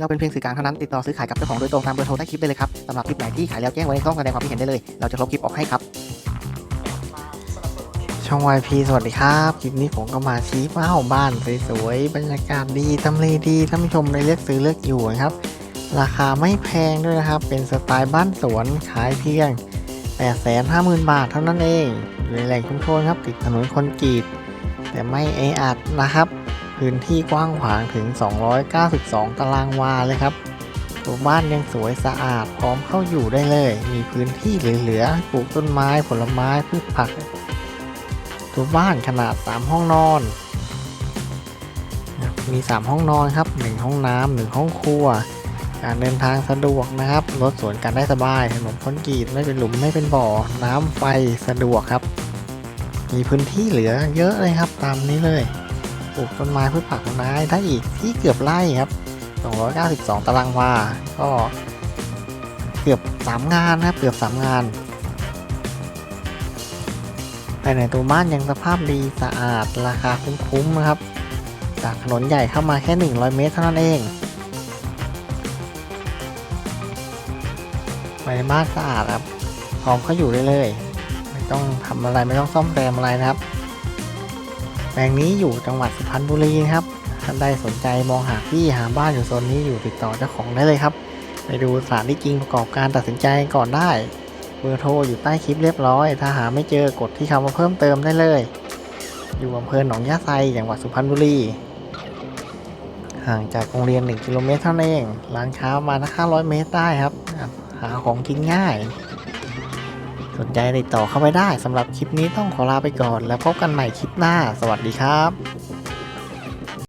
เราเป็นเพียงสื่อกลางเท่านั้นติดต่อซื้อขายกับเจ้าของโดยตรงตามเบอร์โทรใต้คลิปได้เลยครับสำหรับคลิปไหนที่ขายแล้วแจ้งไว้ในช่องแสดงความคิดเห็นได้เลย เราจะลบคลิปออกให้ครับ ช่อง YP สวัสดีครับคลิปนี้ผมก็มาชี้ว้าวบ้านสวยๆบรรยากาศดีทำเลดีท่านผู้ชมเลยเลือกซื้อเลือกอยู่นะครับราคาไม่แพงด้วยนะครับ เป็นสไตล์บ้านสวนขายเพียง 850,000 บาทเท่านั้นเองในแหล่งชุมชนครับ ติดถนนคนกรีตแต่ไม่แออัดนะครับ พื้นที่กว้างขวางถึง 292 ตารางวาเลยครับ ตัวบ้านยังสวยสะอาดพร้อมเข้าอยู่ได้เลย มีพื้นที่เหลือๆปลูกต้นไม้ผลไม้พืชผัก ตัวบ้านขนาด 3 ห้องนอน มี 3 ห้องนอนครับ 1 ห้องน้ำหนึ่งห้องครัว การเดินทางสะดวกนะครับ รถสวนกันได้สบายถนนคอนกรีตไม่เป็นหลุมไม่เป็นบ่อ น้ำไฟสะดวกครับ มีพื้นที่เหลือเยอะเลยครับตามนี้เลย ลูกต้นไม้พืชผักต้นไม้ได้อีกที่เกือบไร่ครับ 292 ตารางวา ก็เกือบ 3 งานนะครับเกือบ 3 งานภายในตัวบ้านยังสภาพดีสะอาดราคาคุ้มๆนะครับ จากถนนใหญ่เข้ามาแค่ 100 เมตรเท่านั้นเองภายในบ้านสะอาดครับพร้อมเขาอยู่ได้เลย ไม่ต้องทำอะไรไม่ต้องซ่อมแซมอะไรนะครับ ลงนี้อยู่จังหวัดสุพรรณบุรีครับท่านใดสนใจมองหาที่หาบ้านอยู่โซนนี้อยู่ติดต่อเจ้าของได้เลยครับ ไปดูสถานที่จริงประกอบการตัดสินใจก่อนได้เบอร์โทรอยู่ใต้คลิปเรียบร้อย ถ้าหาไม่เจอกดที่คำว่าเพิ่มเติมได้เลย อยู่อำเภอหนองยาไซจังหวัดสุพรรณบุรี ห่างจากโรงเรียน 1 กิโลเมตรเท่านั้นเอง ร้านค้าประมาณ500 เมตรได้ครับ หาของกินง่าย สนใจติดต่อเข้าไปได้สำหรับคลิปนี้ต้องขอลาไปก่อน แล้วพบกันใหม่คลิปหน้า สวัสดีครับ